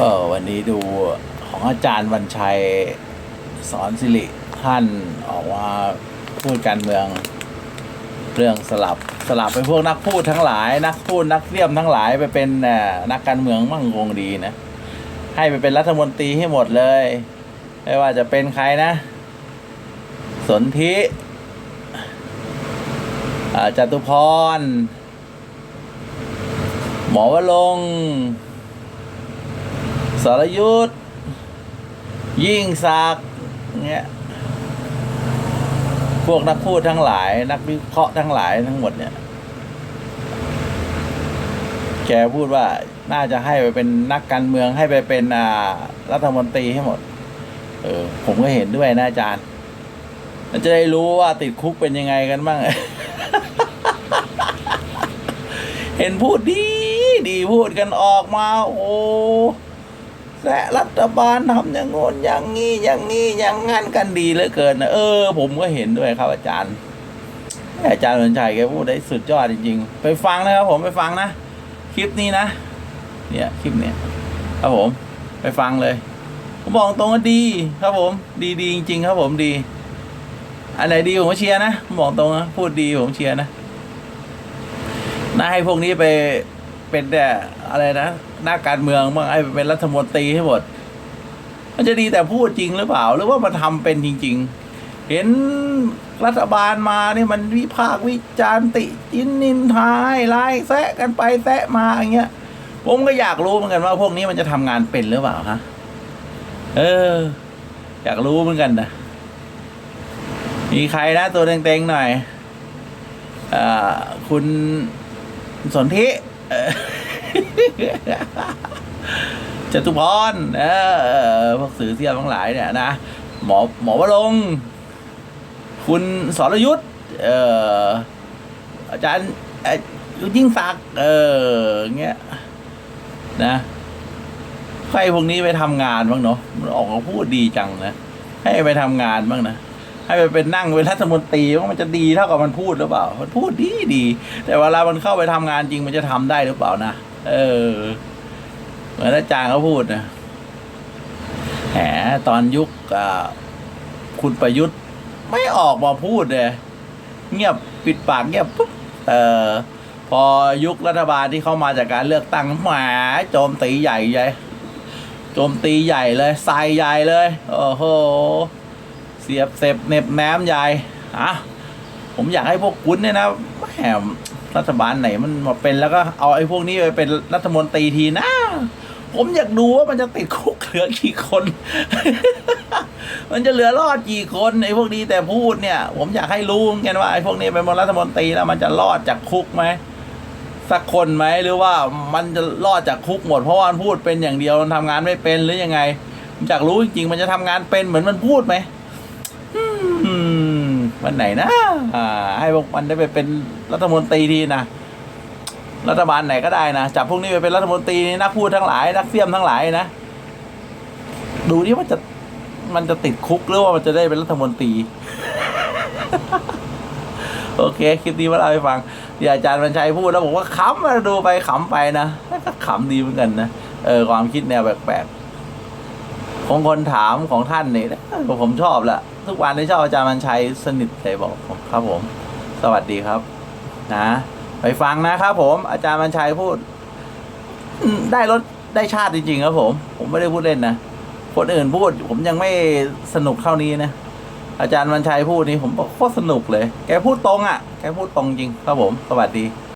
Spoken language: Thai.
ก็วันนี้ดูของอาจารย์วันชัยสอนสิริท่านออกมาพูดการเมืองเรื่องสลับสลับไปพวกนักพูดทั้งหลาย นักพูดนักเลี่ยมทั้งหลายไปเป็นนักการเมืองมั่งคงดีนะ ให้ไปเป็นรัฐมนตรีให้หมดเลย ไม่ว่าจะเป็นใครนะ สนธิอ่าจตุพร หมอวรงค์ สรยุทธยิ่งศักดิ์เงี้ยพวกนักพูดทั้งหลาย นักวิเคราะห์ทั้งหลายทั้งหมดเนี่ย แกพูดว่าน่าจะให้ไปเป็นนักการเมืองให้ไปเป็นอ่ารัฐมนตรีให้หมด เออ ผมก็เห็นด้วยนะอาจารย์มันจะได้รู้ว่าติดคุกเป็นยังไงกันบ้าง เห็นพูดดี ดีพูดกันออกมา โอ้ แสะรัฐบาลทำอย่างโน้นอย่างงี้อย่างงี้อย่างงั้นกันดีเหลือเกินนะเออ ผมก็เห็นด้วยครับอาจารย์อาจารย์วันชัยแกพูดได้สุดยอดจริงๆ ไปฟังนะครับผมไปฟังนะ คลิปนี้นะ เนี่ยคลิปเนี้ยครับผมไปฟังเลยผมบอกตรงว่าดีครับผม ดีดีจริง ๆ ครับผมดี อันไหนดีผมเชียร์นะผมบอกตรงนะพูดดีผมเชียร์นะน่าให้พวกนี้ไป เป็นแต่อะไรนะหนักการเมืองบ้างไอ้เป็นรัฐมนตรีให้หมด มันจะดีแต่พูดจริงหรือเปล่า หรือว่ามันทำเป็นจริง ๆ เห็นรัฐบาลมานี่มันวิพากษ์วิจารณ์ติจินนินทายไล่แซะกันไปแซะมาอย่างเงี้ย ผมก็อยากรู้เหมือนกันว่า พวกนี้มันจะทำงานเป็นหรือเปล่าฮะเออ อยากรู้เหมือนกันนะมีใครนะตัวเต็งๆหน่อยอ่าคุณสนธิ จตุพรเออพวกสื่อเสียมทั้งหลายเนี่ยนะ หมอหมอวรงคุณสรยุทธ์เอ่ออาจารย์เอ่อยิ่งศักดิ์เออเงี้ยนะใครพวกนี้ไปทำงานบ้างเนาะมันออกมาพูดดีจังนะ ให้ไปทำงานบ้างนะ ให้ไปเป็นนั่งเป็นรัฐมนตรีว่ามันจะดีเท่ากับมันพูดหรือเปล่า มันพูดดีดี แต่เวลามันเข้าไปทำงานจริงมันจะทำได้หรือเปล่านะเออ เหมือนอาจารย์เขาพูดนะแหมตอนยุคคุณประยุทธ์ ไม่ออกมาพูดเลยเงียบปิดปากเงียบปุ๊บเออพอยุครัฐบาลที่เข้ามาจากการเลือกตั้งแหมโจมตีใหญ่ใหญ่โจมตีใหญ่เลยใส่ใหญ่เลย โอ้โห เสียบเสพเน็บแนมใหญ่อะผมอยากให้พวกคุณเนี่ยนะแหมรัฐบาลไหนมันมาเป็นแล้วก็เอาไอ้พวกนี้ไปเป็นรัฐมนตรีทีนะ ผมอยากดูว่ามันจะติดคุกเหลือกี่คน มันจะเหลือรอดกี่คนไอ้พวกนี้แต่พูดเนี่ย ผมอยากให้รู้เหมือนกันว่าไอ้พวกนี้เป็นรัฐมนตรีแล้วมันจะรอดจากคุกไหมสักคนไหมหรือว่ามันจะรอดจากคุกหมด เพราะว่ามันพูดเป็นอย่างเดียวมันทำงานไม่เป็นหรือยังไงผมอยากรู้จริงๆมันจะทำงานเป็นเหมือนมันพูดไหม วันไหนนะอ่าให้พวกมันได้ไปเป็นรัฐมนตรีทีนะรัฐบาลไหนก็ได้นะจับพวกนี้ไปเป็นรัฐมนตรีนักพูดทั้งหลาย นักเสี่ยมทั้งหลายนะดูนี่ว่าจะมันจะติดคุกหรือว่ามันจะได้เป็นรัฐมนตรีโอเคคลิปนี้มาเล่าให้ฟังที่อาจารย์บรรชัยพูดแล้วบอกว่าขำมาดูไปขำไปนะก็ขำดีเหมือนกันนะเออความคิดแนวแปลกๆ ของคนถามของท่านนี่นะผมชอบละทุกวันนี้ชอบอาจารย์บรรชัยสนิทเลยบอกผมครับผม สวัสดีครับ นะ ไปฟังนะครับผม อาจารย์บรรชัยพูด ได้รถได้ชาติจริงๆครับผม ผมไม่ได้พูดเล่นนะคนอื่นพูด ผมยังไม่สนุกเท่านี้นะอาจารย์บรรชัยพูดนี่ผมบอกโคตรสนุกเลย แกพูดตรงอะ แกพูดตรงจริงครับผม สวัสดี